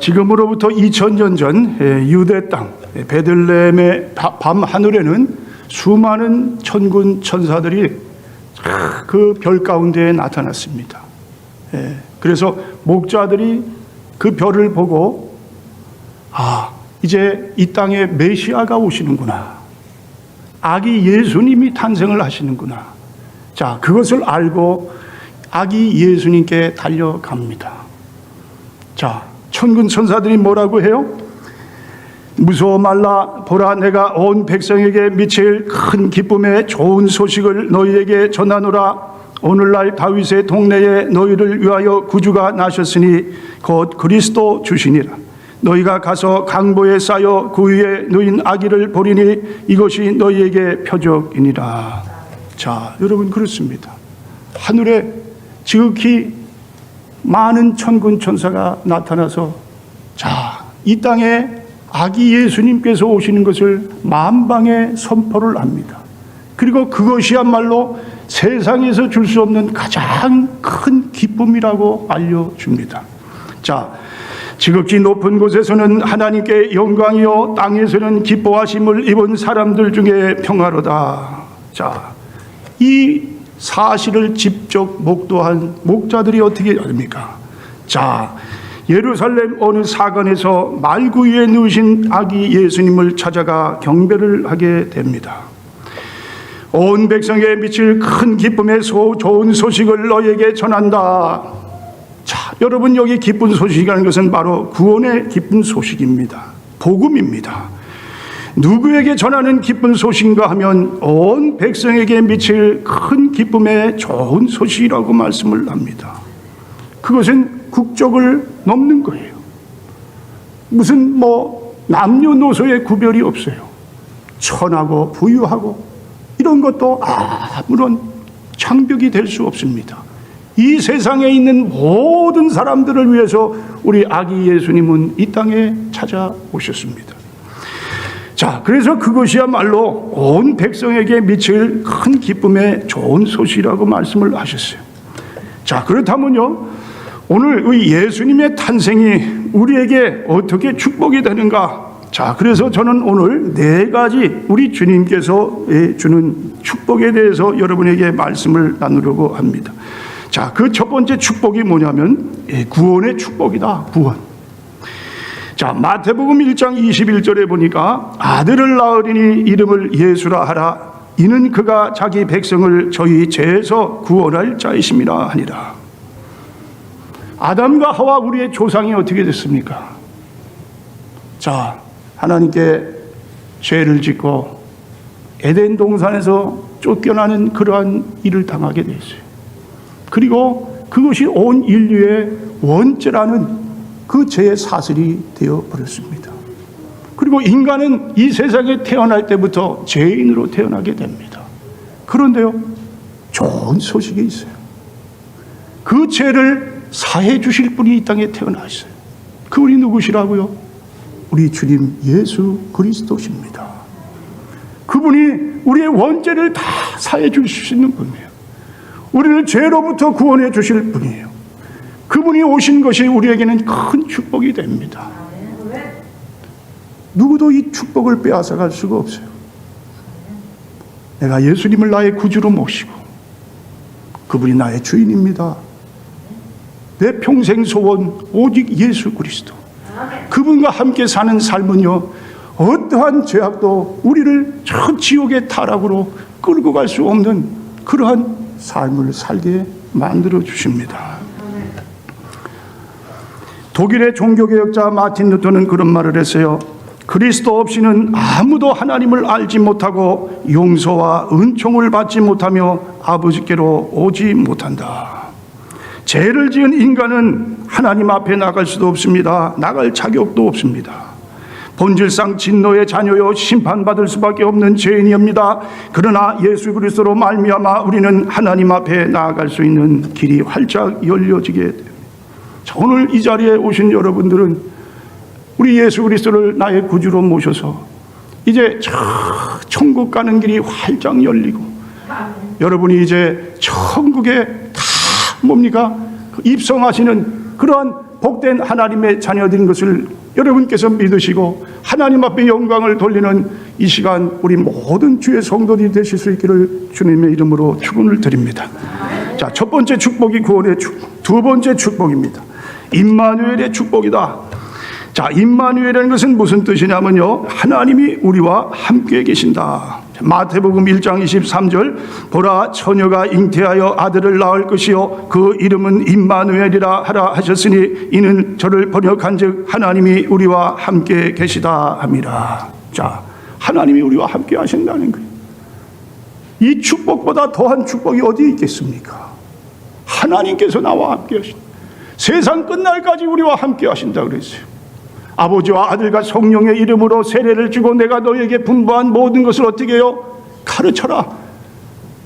지금으로부터 2000년 전 예, 유대 땅 예, 베들레헴의 바- 밤 하늘에는 수많은 천군 천사들이 그 별 가운데에 나타났습니다. 예, 그래서 목자들이 그 별을 보고 아 이제 이 땅에 메시아가 오시는구나. 아기 예수님이 탄생을 하시는구나. 자 그것을 알고 아기 예수님께 달려갑니다. 자, 천군 천사들이 뭐라고 해요? 무서워 말라 보라 내가 온 백성에게 미칠 큰 기쁨의 좋은 소식을 너희에게 전하노라. 오늘날 다윗의 동네에 너희를 위하여 구주가 나셨으니 곧 그리스도 주시니라. 너희가 가서 강보에 쌓여 그 위에 누인 아기를 보리니 이것이 너희에게 표적이니라. 자 여러분 그렇습니다. 하늘에 지극히 많은 천군 천사가 나타나서 자, 이 땅에 아기 예수님께서 오시는 것을 만방에 선포를 합니다. 그리고 그것이야말로 세상에서 줄 수 없는 가장 큰 기쁨이라고 알려줍니다. 자, 지극히 높은 곳에서는 하나님께 영광이요, 땅에서는 기뻐하심을 입은 사람들 중에 평화로다. 자, 이 사실을 직접 목도한 목자들이 어떻게 합니까? 자, 예루살렘 어느 사관에서 말구 위에 누우신 아기 예수님을 찾아가 경배를 하게 됩니다. 온 백성에 미칠 큰 기쁨의 소, 좋은 소식을 너에게 전한다. 자, 여러분 여기 기쁜 소식이라는 것은 바로 구원의 기쁜 소식입니다. 복음입니다. 누구에게 전하는 기쁜 소식인가 하면 온 백성에게 미칠 큰 기쁨의 좋은 소식이라고 말씀을 합니다. 그것은 국적을 넘는 거예요. 무슨 뭐 남녀노소의 구별이 없어요. 천하고 부유하고 이런 것도 아무런 장벽이 될 수 없습니다. 이 세상에 있는 모든 사람들을 위해서 우리 아기 예수님은 이 땅에 찾아오셨습니다. 자, 그래서 그것이야말로 온 백성에게 미칠 큰 기쁨의 좋은 소식이라고 말씀을 하셨어요. 자, 그렇다면요. 오늘 이 예수님의 탄생이 우리에게 어떻게 축복이 되는가? 자, 그래서 저는 오늘 네 가지 우리 주님께서 예, 주는 축복에 대해서 여러분에게 말씀을 나누려고 합니다. 자, 그 첫 번째 축복이 뭐냐면 예, 구원의 축복이다. 구원. 자, 마태복음 1장 21절에 보니까 아들을 낳으리니 이름을 예수라 하라. 이는 그가 자기 백성을 저희 죄에서 구원할 자이심이라 하니라. 아담과 하와 우리의 조상이 어떻게 됐습니까? 자, 하나님께 죄를 짓고 에덴 동산에서 쫓겨나는 그러한 일을 당하게 됐어요. 그리고 그것이 온 인류의 원죄라는 그 죄의 사슬이 되어 버렸습니다. 그리고 인간은 이 세상에 태어날 때부터 죄인으로 태어나게 됩니다. 그런데요, 좋은 소식이 있어요. 그 죄를 사해 주실 분이 이 땅에 태어나셨어요. 그분이 누구시라고요? 우리 주님 예수 그리스도십니다. 그분이 우리의 원죄를 다 사해 주실 수 있는 분이에요. 우리를 죄로부터 구원해 주실 분이에요. 그분이 오신 것이 우리에게는 큰 축복이 됩니다. 누구도 이 축복을 빼앗아갈 수가 없어요. 내가 예수님을 나의 구주로 모시고 그분이 나의 주인입니다. 내 평생 소원 오직 예수 그리스도. 그분과 함께 사는 삶은요 어떠한 죄악도 우리를 저 지옥의 타락으로 끌고 갈 수 없는 그러한 삶을 살게 만들어 주십니다. 독일의 종교개혁자 마틴 루터는 그런 말을 했어요. 그리스도 없이는 아무도 하나님을 알지 못하고 용서와 은총을 받지 못하며 아버지께로 오지 못한다. 죄를 지은 인간은 하나님 앞에 나갈 수도 없습니다. 나갈 자격도 없습니다. 본질상 진노의 자녀요 심판받을 수밖에 없는 죄인이옵니다. 그러나 예수 그리스도로 말미암아 우리는 하나님 앞에 나아갈 수 있는 길이 활짝 열려지게 됩니다. 자, 오늘 이 자리에 오신 여러분들은 우리 예수 그리스도를 나의 구주로 모셔서 이제 저 천국 가는 길이 활짝 열리고 여러분이 이제 천국에 다 뭡니까 그 입성하시는 그러한 복된 하나님의 자녀들인 것을 여러분께서 믿으시고 하나님 앞에 영광을 돌리는 이 시간 우리 모든 주의 성도들이 되실 수 있기를 주님의 이름으로 축원을 드립니다. 자, 첫 번째 축복이 구원의 축복. 두 번째 축복입니다. 임마누엘의 축복이다. 자, 임마누엘이라는 것은 무슨 뜻이냐면요. 하나님이 우리와 함께 계신다. 마태복음 1장 23절 보라 처녀가 잉태하여 아들을 낳을 것이요 그 이름은 임마누엘이라 하라 하셨으니 이는 저를 번역한즉 하나님이 우리와 함께 계시다 함이라. 자, 하나님이 우리와 함께 하신다는 거예요. 이 축복보다 더한 축복이 어디 있겠습니까? 하나님께서 나와 함께 하신 세상 끝날까지 우리와 함께 하신다 그랬어요. 아버지와 아들과 성령의 이름으로 세례를 주고 내가 너에게 분부한 모든 것을 어떻게 해요? 가르쳐라.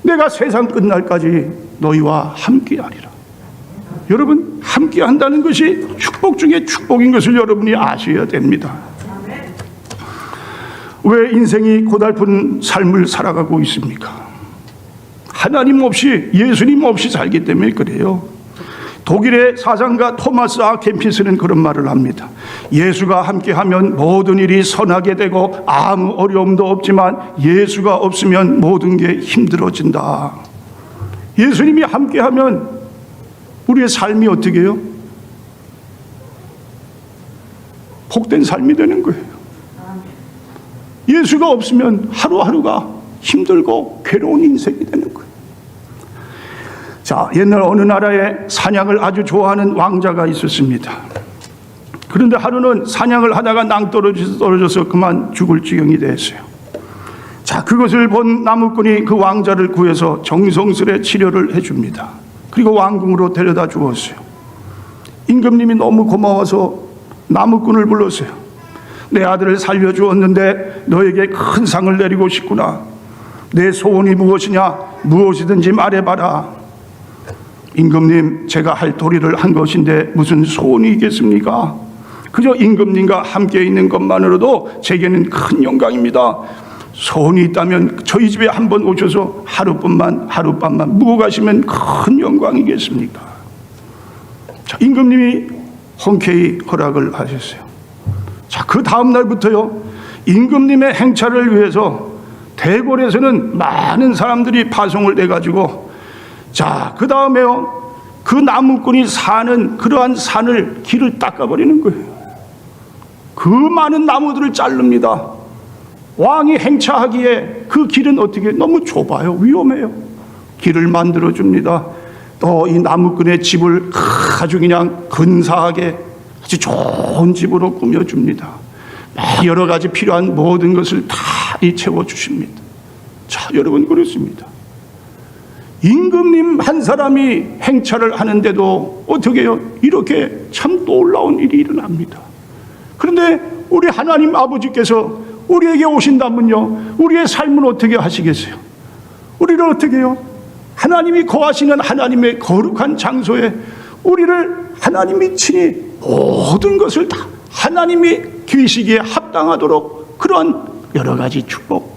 내가 세상 끝날까지 너희와 함께 하리라. 여러분, 함께 한다는 것이 축복 중에 축복인 것을 여러분이 아셔야 됩니다. 왜 인생이 고달픈 삶을 살아가고 있습니까? 하나님 없이 예수님 없이 살기 때문에 그래요. 독일의 사상가 토마스 아 캠피스는 그런 말을 합니다. 예수가 함께하면 모든 일이 선하게 되고 아무 어려움도 없지만 예수가 없으면 모든 게 힘들어진다. 예수님이 함께하면 우리의 삶이 어떻게 해요? 복된 삶이 되는 거예요. 예수가 없으면 하루하루가 힘들고 괴로운 인생이 되는 거예요. 자, 옛날 어느 나라에 사냥을 아주 좋아하는 왕자가 있었습니다. 그런데 하루는 사냥을 하다가 낭떠러져서 떨어져서 그만 죽을 지경이 됐어요. 자, 그것을 본 나무꾼이 그 왕자를 구해서 정성스레 치료를 해줍니다. 그리고 왕궁으로 데려다 주었어요. 임금님이 너무 고마워서 나무꾼을 불렀어요. 내 아들을 살려주었는데 너에게 큰 상을 내리고 싶구나. 내 소원이 무엇이냐? 무엇이든지 말해봐라. 임금님, 제가 할 도리를 한 것인데 무슨 소원이 있겠습니까? 그저 임금님과 함께 있는 것만으로도 제게는 큰 영광입니다. 소원이 있다면 저희 집에 한번 오셔서 하루뿐만 하룻밤만 묵어 가시면 큰 영광이겠습니까? 자, 임금님이 흔쾌히 허락을 하셨어요. 자, 그 다음 날부터요. 임금님의 행차를 위해서 대궐에서는 많은 사람들이 파송을 내 가지고 자, 그 다음에요. 그 나무꾼이 사는 그러한 산을 길을 닦아버리는 거예요. 그 많은 나무들을 자릅니다. 왕이 행차하기에 그 길은 어떻게 너무 좁아요. 위험해요. 길을 만들어 줍니다. 또 이 나무꾼의 집을 아주 그냥 근사하게 아주 좋은 집으로 꾸며 줍니다. 여러 가지 필요한 모든 것을 다 채워 주십니다. 자, 여러분, 그렇습니다. 임금님 한 사람이 행차를 하는데도 어떻게 해요? 이렇게 참 놀라운 일이 일어납니다. 그런데 우리 하나님 아버지께서 우리에게 오신다면요, 우리의 삶은 어떻게 하시겠어요? 우리를 어떻게 해요? 하나님이 거하시는 하나님의 거룩한 장소에 우리를 하나님이 친히 모든 것을 다 하나님이 계시기에 합당하도록 그런 여러 가지 축복,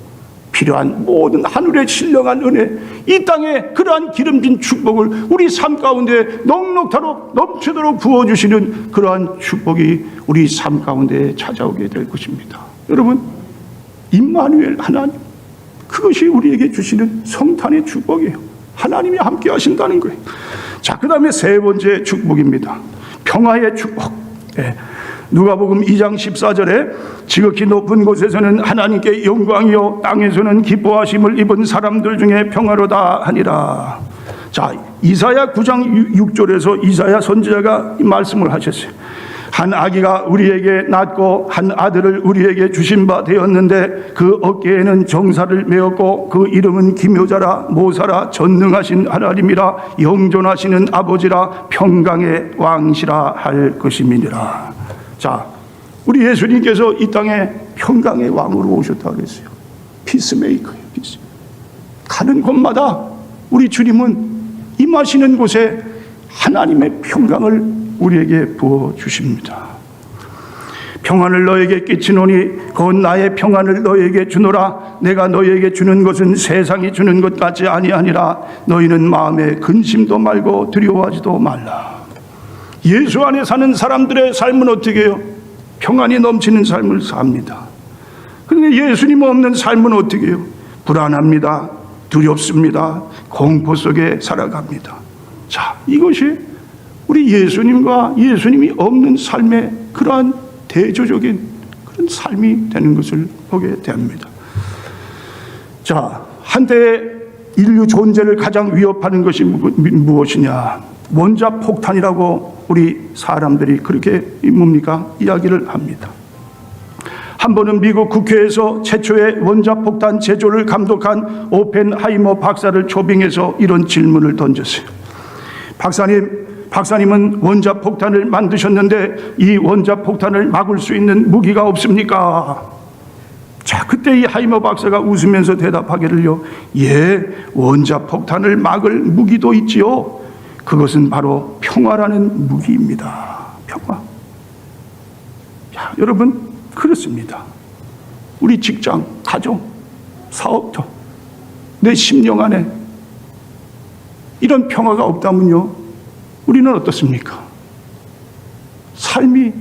필요한 모든 하늘의 신령한 은혜, 이 땅에 그러한 기름진 축복을 우리 삶 가운데 넉넉하도록 넘치도록 부어주시는 그러한 축복이 우리 삶 가운데 찾아오게 될 것입니다. 여러분, 임마누엘 하나님, 그것이 우리에게 주시는 성탄의 축복이에요. 하나님이 함께 하신다는 거예요. 자, 그 다음에 세 번째 축복입니다. 평화의 축복. 예. 누가복음 2장 14절에 지극히 높은 곳에서는 하나님께 영광이요 땅에서는 기뻐하심을 입은 사람들 중에 평화로다 하니라. 자, 이사야 9장 6절에서 이사야 선지자가 이 말씀을 하셨어요. 한 아기가 우리에게 낳고 한 아들을 우리에게 주신 바 되었는데 그 어깨에는 정사를 메었고 그 이름은 기묘자라 모사라 전능하신 하나님이라 영존하시는 아버지라 평강의 왕시라 할 것임이니라. 자, 우리 예수님께서 이 땅에 평강의 왕으로 오셨다 그랬어요. 피스메이커예요, 피스. 가는 곳마다 우리 주님은 임하시는 곳에 하나님의 평강을 우리에게 부어 주십니다. 평안을 너에게 끼치노니 곧 나의 평안을 너에게 주노라 내가 너에게 주는 것은 세상이 주는 것 같지 아니하니라 너희는 마음에 근심도 말고 두려워하지도 말라 예수 안에 사는 사람들의 삶은 어떻게 해요? 평안이 넘치는 삶을 삽니다. 그런데 예수님 없는 삶은 어떻게 해요? 불안합니다. 두렵습니다. 공포 속에 살아갑니다. 자, 이것이 우리 예수님과 예수님이 없는 삶의 그러한 대조적인 그런 삶이 되는 것을 보게 됩니다. 자, 한때 인류 존재를 가장 위협하는 것이 무- 무엇이냐? 원자 폭탄이라고 우리 사람들이 그렇게 뭡니까? 이야기를 합니다. 한 번은 미국 국회에서 최초의 원자폭탄 제조를 감독한 오펜하이머 박사를 초빙해서 이런 질문을 던졌어요. 박사님, 박사님은 원자폭탄을 만드셨는데 이 원자폭탄을 막을 수 있는 무기가 없습니까? 자, 그때 이 하이머 박사가 웃으면서 대답하기를요, 예, 원자폭탄을 막을 무기도 있지요. 그것은 바로 평화라는 무기입니다. 평화. 야, 여러분, 그렇습니다. 우리 직장, 가정, 사업터, 내 심령 안에 이런 평화가 없다면요, 우리는 어떻습니까? 삶이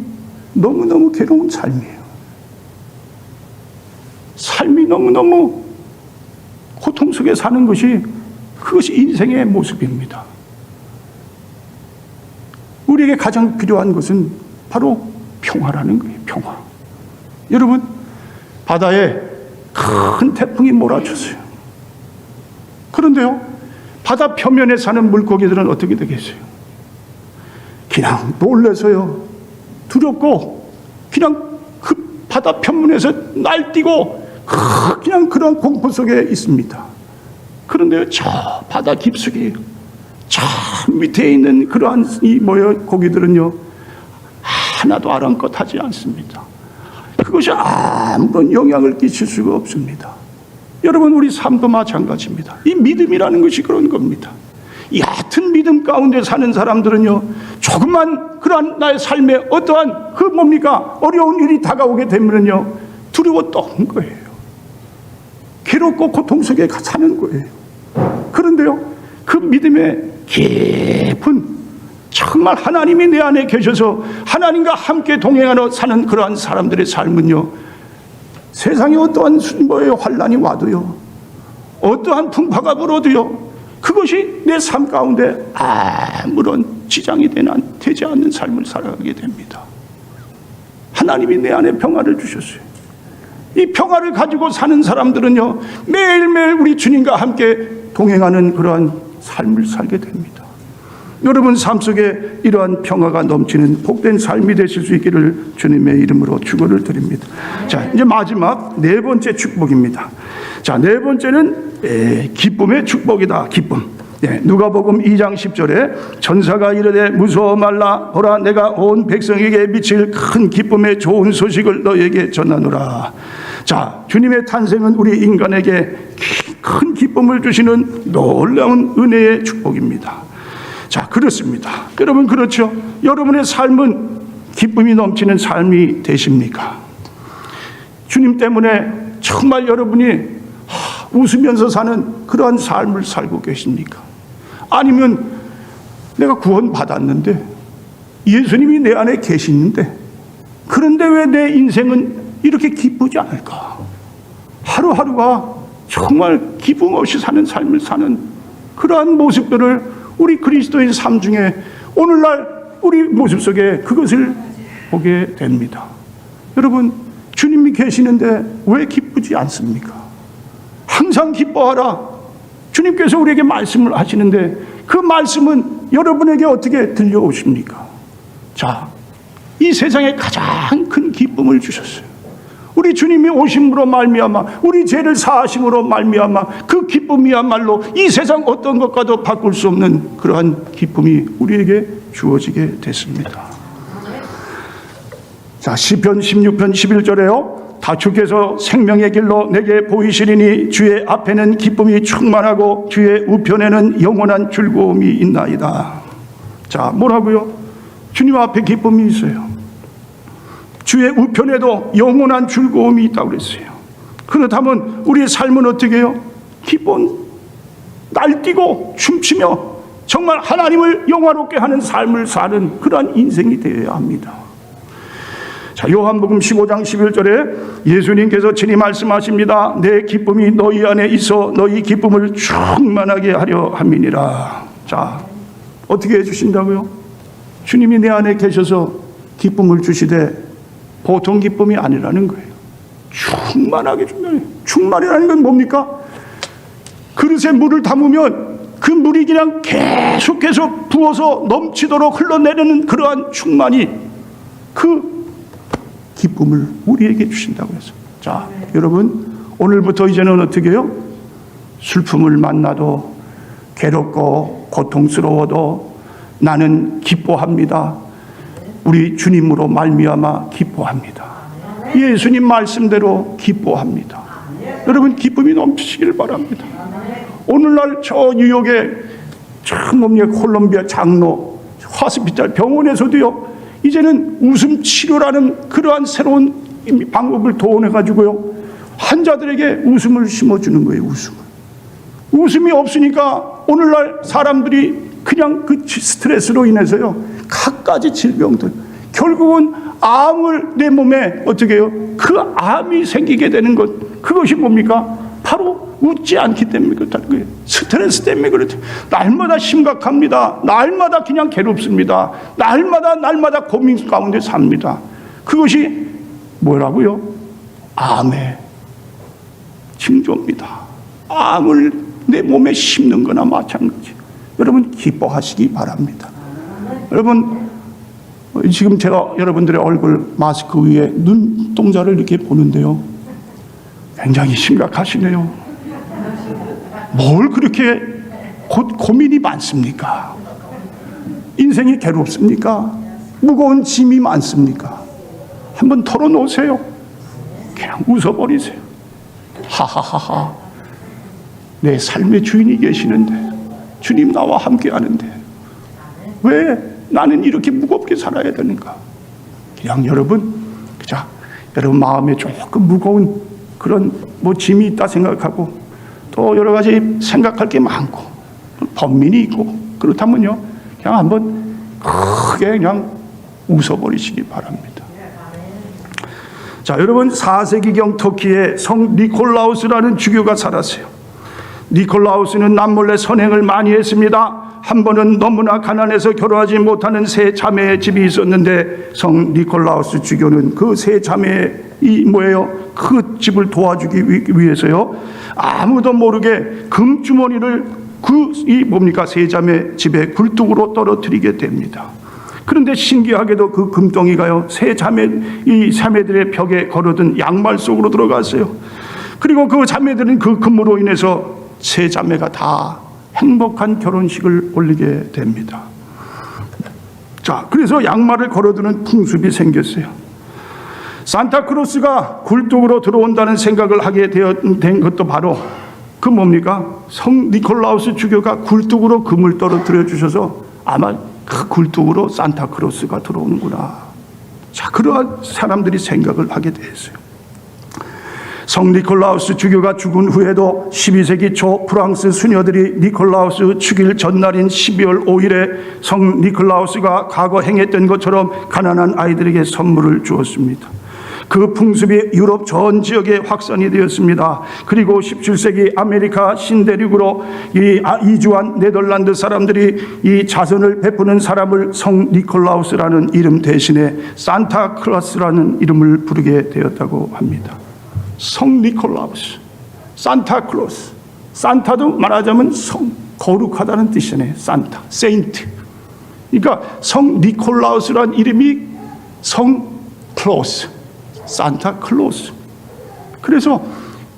너무너무 괴로운 삶이에요. 삶이 너무너무 고통 속에 사는 것이 그것이 인생의 모습입니다. 우리에게 가장 필요한 것은 바로 평화라는 거예요, 평화. 여러분, 바다에 큰 태풍이 몰아쳤어요. 그런데요, 바다 표면에 사는 물고기들은 어떻게 되겠어요? 그냥 놀래서요, 두렵고, 그냥 그 바다 표면에서 날뛰고, 그냥 그런 공포 속에 있습니다. 그런데 저 바다 깊숙이, 저 밑에 있는 그러한 이 뭐요 고기들은요, 하나도 아랑껏하지 않습니다. 그것이 아무런 영향을 끼칠 수가 없습니다. 여러분 우리 삶도 마찬가지입니다. 이 믿음이라는 것이 그런 겁니다. 얕은 믿음 가운데 사는 사람들은요, 조금만 그러한 나의 삶에 어떠한 그 뭡니까 어려운 일이 다가오게 되면요 두려워 떠는 거예요. 괴롭고 고통 속에 사는 거예요. 그런데요, 그 믿음의 깊은 정말 하나님이 내 안에 계셔서 하나님과 함께 동행하러 사는 그러한 사람들의 삶은요, 세상에 어떠한 뭐의 환란이 와도요, 어떠한 풍파가 불어도요, 그것이 내 삶 가운데 아무런 지장이 되지 않는 삶을 살아가게 됩니다. 하나님이 내 안에 평화를 주셨어요. 이 평화를 가지고 사는 사람들은요, 매일매일 우리 주님과 함께 동행하는 그러한 삶을 살게 됩니다. 여러분 삶 속에 이러한 평화가 넘치는 복된 삶이 되실 수 있기를 주님의 이름으로 축원을 드립니다. 자, 이제 마지막 네 번째 축복입니다. 자, 네 번째는 에, 기쁨의 축복이다. 기쁨. 예, 누가복음 2장 10절에 전사가 이르되 무서워 말라 보라 내가 온 백성에게 미칠 큰 기쁨의 좋은 소식을 너에게 전하노라. 자, 주님의 탄생은 우리 인간에게 큰 기쁨을 주시는 놀라운 은혜의 축복입니다. 자, 그렇습니다. 여러분, 그렇죠? 여러분의 삶은 기쁨이 넘치는 삶이 되십니까? 주님 때문에 정말 여러분이 웃으면서 사는 그러한 삶을 살고 계십니까? 아니면 내가 구원받았는데 예수님이 내 안에 계시는데 그런데 왜 내 인생은 이렇게 기쁘지 않을까? 하루하루가 정말 기쁨 없이 사는 삶을 사는 그러한 모습들을 우리 그리스도인 삶 중에 오늘날 우리 모습 속에 그것을 보게 됩니다. 여러분, 주님이 계시는데 왜 기쁘지 않습니까? 항상 기뻐하라. 주님께서 우리에게 말씀을 하시는데 그 말씀은 여러분에게 어떻게 들려오십니까? 자, 이 세상에 가장 큰 기쁨을 주셨어요. 우리 주님이 오심으로 말미암아 우리 죄를 사하심으로 말미암아 그 기쁨이야말로 이 세상 어떤 것과도 바꿀 수 없는 그러한 기쁨이 우리에게 주어지게 됐습니다. 자, 시편 16편 11절에요. 다 주께서 생명의 길로 내게 보이시리니 주의 앞에는 기쁨이 충만하고 주의 우편에는 영원한 즐거움이 있나이다. 자, 뭐라고요? 주님 앞에 기쁨이 있어요. 주의 우편에도 영원한 즐거움이 있다고 그랬어요. 그렇다면 우리의 삶은 어떻게 해요? 기쁨, 날뛰고 춤추며 정말 하나님을 영화롭게 하는 삶을 사는 그러한 인생이 되어야 합니다. 자, 요한복음 15장 11절에 예수님께서 친히 말씀하십니다. 내 기쁨이 너희 안에 있어 너희 기쁨을 충만하게 하려 함이니라. 자, 어떻게 해 주신다고요? 주님이 내 안에 계셔서 기쁨을 주시되 보통 기쁨이 아니라는 거예요. 충만하게 거예요. 충만이라는 건 뭡니까? 그릇에 물을 담으면 그 물이 그냥 계속해서 부어서 넘치도록 흘러내리는 그러한 충만이 그 기쁨을 우리에게 주신다고 해서. 자, 여러분, 오늘부터 이제는 어떻게 해요? 슬픔을 만나도 괴롭고 고통스러워도 나는 기뻐합니다. 우리 주님으로 말미암아 기뻐합니다. 예수님 말씀대로 기뻐합니다. 여러분 기쁨이 넘치시길 바랍니다. 오늘날 저 뉴욕의 참 뭡니까 콜롬비아 장로 화스피탈 병원에서도요 이제는 웃음 치료라는 그러한 새로운 방법을 도원해 가지고요 환자들에게 웃음을 심어주는 거예요 웃음을 웃음이 없으니까 오늘날 사람들이 그냥 그 스트레스로 인해서요 갖가지 질병들 결국은 암을 내 몸에 어떻게 해요 그 암이 생기게 되는 것 그것이 뭡니까 바로 웃지 않기 때문에 그렇다는 거예요. 스트레스 때문에 그렇죠. 날마다 심각합니다. 날마다 그냥 괴롭습니다. 날마다 날마다 고민 가운데 삽니다. 그것이 뭐라고요? 암의 징조입니다. 암을 내 몸에 심는 거나 마찬가지. 여러분 기뻐하시기 바랍니다. 여러분 지금 제가 여러분들의 얼굴 마스크 위에 눈동자를 이렇게 보는데요. 굉장히 심각하시네요. 뭘 그렇게 고, 고민이 많습니까? 인생이 괴롭습니까? 무거운 짐이 많습니까? 한번 털어놓으세요. 그냥 웃어버리세요. 하하하하. 내 삶의 주인이 계시는데, 주님 나와 함께 하는데, 왜 나는 이렇게 무겁게 살아야 되는가? 그냥 여러분, 그죠? 여러분 마음에 조금 무거운 그런 뭐 짐이 있다 생각하고 또 여러 가지 생각할 게 많고 번민이 있고 그렇다면요 그냥 한번 크게 그냥 웃어버리시기 바랍니다. 자 여러분 4세기경 터키에 성 니콜라우스라는 주교가 살았어요. 니콜라우스는 남몰래 선행을 많이 했습니다. 한 번은 너무나 가난해서 결혼하지 못하는 세 자매의 집이 있었는데 성 니콜라우스 주교는 그 세 자매이 뭐예요? 그 집을 도와주기 위해서요. 아무도 모르게 금주머니를 그 이 뭡니까 세 자매 집에 굴뚝으로 떨어뜨리게 됩니다. 그런데 신기하게도 그 금덩이가요 세 자매 이 자매들의 벽에 걸어둔 양말 속으로 들어갔어요. 그리고 그 자매들은 그 금으로 인해서 세 자매가 다 행복한 결혼식을 올리게 됩니다. 자, 그래서 양말을 걸어두는 풍습이 생겼어요. 산타크로스가 굴뚝으로 들어온다는 생각을 하게 된 것도 바로 그 뭡니까? 성 니콜라우스 주교가 굴뚝으로 금을 떨어뜨려 주셔서 아마 그 굴뚝으로 산타크로스가 들어오는구나. 자, 그러한 사람들이 생각을 하게 됐어요. 성 니콜라우스 주교가 죽은 후에도 12세기 초 프랑스 수녀들이 니콜라우스 죽일 전날인 12월 5일에 성 니콜라우스가 과거 행했던 것처럼 가난한 아이들에게 선물을 주었습니다. 그 풍습이 유럽 전 지역에 확산이 되었습니다. 그리고 17세기 아메리카 신대륙으로 이 아, 이주한 네덜란드 사람들이 이 자선을 베푸는 사람을 성 니콜라우스라는 이름 대신에 산타 클라스라는 이름을 부르게 되었다고 합니다. 성 니콜라우스, 산타클로스. 산타도 말하자면 성, 거룩하다는 뜻이네. 산타, 세인트. 그러니까 성 니콜라우스란 이름이 성 클로스, 산타 클로스. 그래서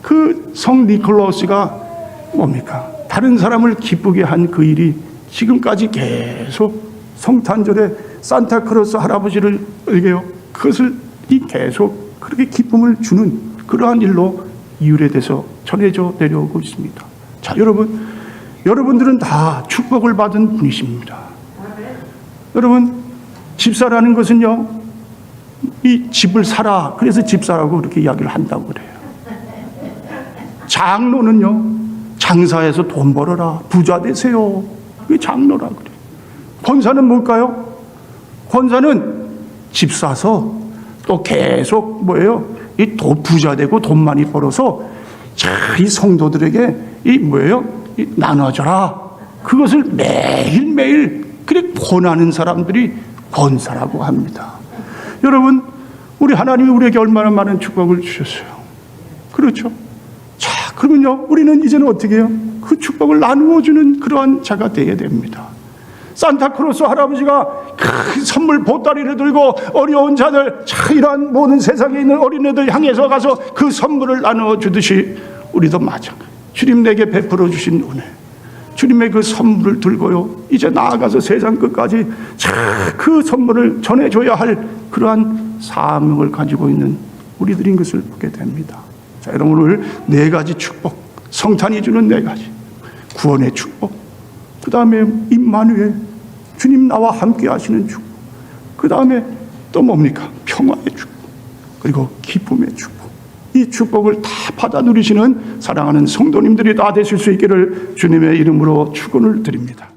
그 성 니콜라우스가 뭡니까? 다른 사람을 기쁘게 한 그 일이 지금까지 계속 성탄절에 산타클로스 할아버지를 이게요. 그것을 이 계속 그렇게 기쁨을 주는 그러한 일로 유래돼서 전해져 내려오고 있습니다. 자, 여러분, 여러분들은 다 축복을 받은 분이십니다. 여러분, 집사라는 것은요, 이 집을 사라. 그래서 집사라고 그렇게 이야기를 한다고 그래요. 장로는요, 장사해서 돈 벌어라. 부자 되세요. 그게 장로라 그래. 권사는 뭘까요? 권사는 집 사서 또 계속 뭐예요? 이돈 부자 되고 돈 많이 벌어서 자, 이 성도들에게 이 뭐예요? 이 나눠줘라. 그것을 매일매일 그래 권하는 사람들이 권사라고 합니다. 여러분, 우리 하나님이 우리에게 얼마나 많은 축복을 주셨어요. 그렇죠? 자, 그러면요, 우리는 이제는 어떻게 해요? 그 축복을 나누어 주는 그러한 자가 되어야 됩니다. 산타크로스 할아버지가 큰 선물 보따리를 들고 어려운 자들, 자, 이러한 모든 세상에 있는 어린애들 향해서 가서 그 선물을 나누어 주듯이 우리도 마찬가지. 주님 내게 베풀어 주신 은혜. 주님의 그 선물을 들고요. 이제 나아가서 세상 끝까지 자, 그 선물을 전해줘야 할 그러한 사명을 가지고 있는 우리들인 것을 보게 됩니다. 자, 여러분 오늘 네 가지 축복, 성탄이 주는 네 가지, 구원의 축복, 그 다음에 임마누엘, 주님 나와 함께 하시는 축복, 그 다음에 또 뭡니까? 평화의 축복, 그리고 기쁨의 축복. 이 축복을 다 받아 누리시는 사랑하는 성도님들이 다 되실 수 있기를 주님의 이름으로 축원을 드립니다.